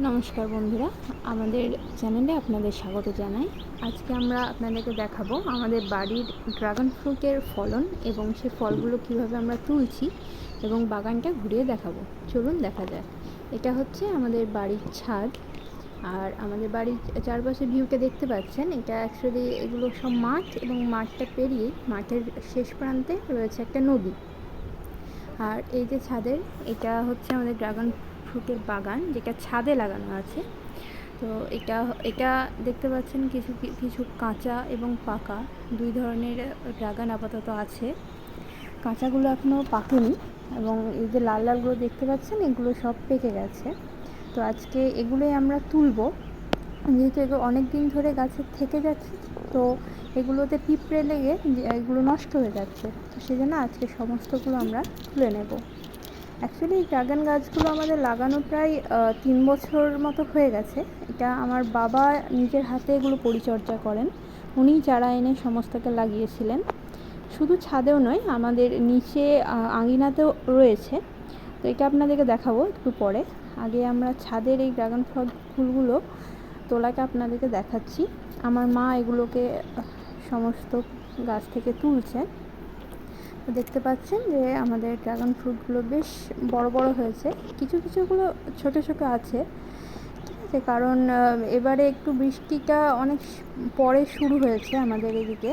নমস্কার বন্ধুরা, আমাদের চ্যানেলে আপনাদের স্বাগত জানাই। আজকে আমরা আপনাদেরকে দেখাবো আমাদের বাড়ির ড্রাগন ফ্রুটের ফলন এবং সে ফলগুলো কীভাবে আমরা তুলছি এবং বাগানটা ঘুরিয়ে দেখাবো। চলুন দেখা যাক। এটা হচ্ছে আমাদের বাড়ির ছাদ, আর আমাদের বাড়ির চারপাশে ভিউকে দেখতে পাচ্ছেন। এটা অ্যাকচুয়ালি এগুলো সব মাঠ এবং মাঠটা পেরিয়ে মাঠের শেষ প্রান্তে রয়েছে একটা নদী। আর এই যে ছাদের, এটা হচ্ছে আমাদের ড্রাগন ফ্রুটের বাগান, যেটা ছাদে লাগানো আছে। তো এটা এটা দেখতে পাচ্ছেন কিছু কিছু কাঁচা এবং পাকা, দুই ধরনের ড্রাগন আপাতত আছে। কাঁচাগুলো এখনও পাকেনি এবং এই যে লাল লালগুলো দেখতে পাচ্ছেন, এগুলো সব পেকে গেছে। তো আজকে এগুলোই আমরা তুলবো। যেহেতু এগুলো অনেক দিন ধরে গাছে থেকে যাচ্ছে, তো এগুলোতে পিঁপড়ে লেগে, এগুলো নষ্ট হয়ে যাচ্ছে। তো সেই জন্য আজকে সমস্তগুলো আমরা তুলে নেব। অ্যাকচুয়ালি এই ড্রাগন গাছগুলো আমাদের লাগানো প্রায় তিন বছর মতো হয়ে গেছে। এটা আমার বাবা নিজের হাতে এগুলো পরিচর্যা করেন। উনি চারা এনে সমস্তকে লাগিয়েছিলেন। শুধু ছাদেও নয়, আমাদের নিচে আঙিনাতেও রয়েছে। তো এটা আপনাদেরকে দেখাবো একটু পরে। আগে আমরা ছাদের এই ড্রাগন ফল ফুলগুলো তোলাকে আপনাদেরকে দেখাচ্ছি। আমার মা এগুলোকে সমস্ত গাছ থেকে তুলছে দেখতে পাচ্ছেন যে আমাদের ড্রাগন ফ্রুটগুলো বেশ বড় বড় হয়েছে। কিছু, কিছুগুলো ছোট ছোট আছে। ঠিক আছে, কারণ এবারে একটু বৃষ্টিটা অনেক পরে শুরু হয়েছে আমাদের এদিকে।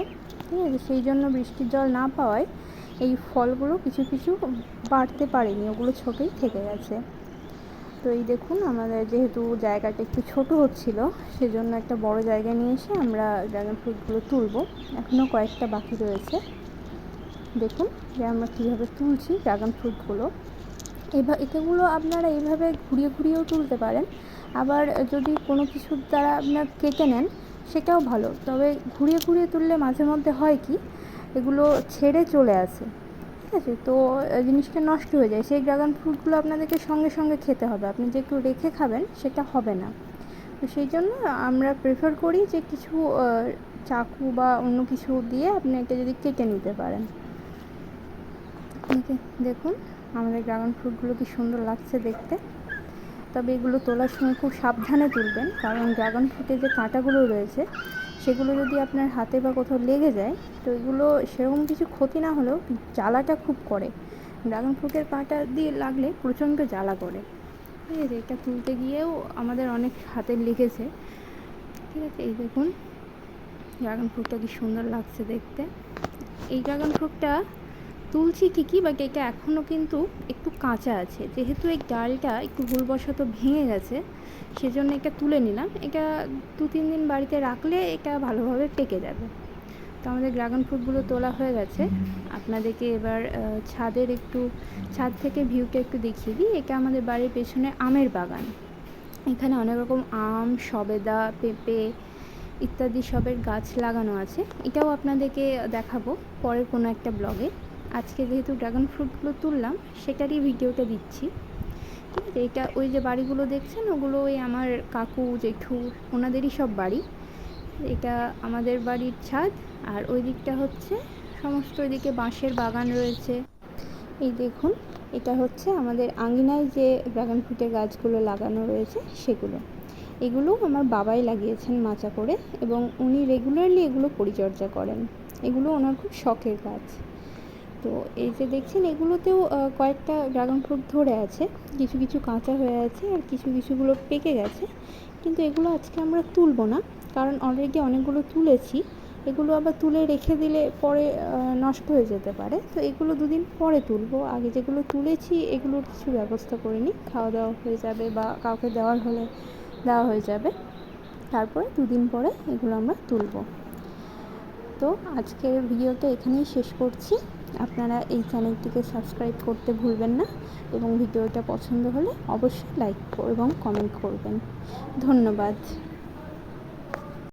ঠিক আছে, সেই জন্য বৃষ্টির জল না পাওয়ায় এই ফলগুলো কিছু কিছু বাড়তে পারেনি। ওগুলো ছোটোই থেকে গেছে। তো এই দেখুন, আমাদের যেহেতু জায়গাটা একটু ছোট হচ্ছিল, সেজন্য একটা বড় জায়গা নিয়ে এসে আমরা ড্রাগন ফ্রুটগুলো তুলব। এখনও কয়েকটা বাকি রয়েছে। দেখুন যে আমরা কীভাবে তুলছি ড্রাগন ফ্রুটগুলো। এবার এগুলো আপনারা এইভাবে ঘুরিয়ে ঘুরিয়েও তুলতে পারেন। আবার যদি কোনো কিছুর দ্বারা আপনার কেটে নেন, সেটাও ভালো। তবে ঘুরিয়ে ঘুরিয়ে তুললে মাঝে মধ্যে হয় কি, এগুলো ছেড়ে চলে আসে। ঠিক আছে? তো জিনিসটা নষ্ট হয়ে যায়। সেই ড্রাগন ফ্রুটগুলো আপনাদেরকে সঙ্গে সঙ্গে খেতে হবে। আপনি যে একটু রেখে খাবেন, সেটা হবে না। তো সেই জন্য আমরা প্রেফার করি যে কিছু চাকু বা অন্য কিছু দিয়ে আপনি এটা যদি কেটে নিতে পারেন। দেখুন, আমাদের ড্রাগন ফ্রুটগুলো কি সুন্দর লাগছে দেখতে। তবে এগুলো তোলার সময় খুব সাবধানে তুলবেন, কারণ ড্রাগন ফ্রুটে যে কাঁটাগুলো রয়েছে, সেগুলো যদি আপনার হাতে বা কোথাও লেগে যায়, তো এগুলো সেরকম কিছু ক্ষতি না হলেও জ্বালাটা খুব করে। ড্রাগন ফ্রুটের কাঁটা দিয়ে লাগলে প্রচণ্ড জ্বালা করে। ঠিক আছে এটা তুলতে গিয়েও আমাদের অনেক হাতে লেগেছে। ঠিক আছে, এই দেখুন, ড্রাগন ফ্রুটটা কি সুন্দর লাগছে দেখতে। এই ড্রাগন ফ্রুটটা তুলছি ঠিকই, বাট এটা এখনও কিন্তু একটু কাঁচা আছে। যেহেতু এই ডালটা একটু ভুলবশত ভেঙে গেছে, সেজন্য এটা তুলে নিলাম। এটা দু, তিন দিন বাড়িতে রাখলে এটা ভালোভাবে পেকে যাবে। তো আমাদের ড্রাগন ফ্রুটগুলো তোলা হয়ে গেছে। আপনাদেরকে এবার ছাদের একটু, ছাদ থেকে ভিউটা একটু দেখিয়ে দিই। এটা আমাদের বাড়ির পেছনে আমের বাগান। এখানে অনেক রকম আম, সবেদা, পেঁপে ইত্যাদি সবের গাছ লাগানো আছে। এটাও আপনাদেরকে দেখাবো পরের কোনো একটা ব্লগে। আজকে যেহেতু ড্রাগন ফ্রুটগুলো তুললাম, সেটারই ভিডিওটা দিচ্ছি। ঠিক আছে, এটা ওই যে বাড়িগুলো দেখছেন, ওগুলো ওই আমার কাকু, জেঠু, ওনাদেরই সব বাড়ি। এটা আমাদের বাড়ির ছাদ, আর ওই দিকটা হচ্ছে সমস্ত ওইদিকে বাঁশের বাগান রয়েছে। এই দেখুন, এটা হচ্ছে আমাদের আঙিনায় যে ড্রাগন ফ্রুটের গাছগুলো লাগানো রয়েছে, সেগুলো। এগুলো আমার বাবাই লাগিয়েছেন মাচা করে, এবং উনি রেগুলারলি এগুলো পরিচর্যা করেন। এগুলো ওনার খুব শখের গাছ। তো এই যে দেখছেন, এগুলোতেও কয়েকটা ড্রাগন ফ্রুট ধরে আছে। কিছু কিছু কাঁচা হয়ে আছে আর কিছু, কিছুগুলো পেকে গেছে। কিন্তু এগুলো আজকে আমরা তুলব না, কারণ অলরেডি অনেকগুলো তুলেছি। এগুলো আবার তুলে রেখে দিলে পরে নষ্ট হয়ে যেতে পারে। তো এগুলো দুদিন পরে তুলবো। আগে যেগুলো তুলেছি, এগুলোর কিছু ব্যবস্থা করে নিই। খাওয়া দাওয়া হয়ে যাবে বা কাউকে দেওয়ার হলে দেওয়া হয়ে যাবে। তারপরে দুদিন পরে এগুলো আমরা তুলব। তো আজকের ভিডিওটা এখানেই শেষ করছি। আপনারা এই চ্যানেলটিকে সাবস্ক্রাইব করতে ভুলবেন না এবং ভিডিওটা পছন্দ হলে অবশ্যই লাইক এবং কমেন্ট করবেন। ধন্যবাদ।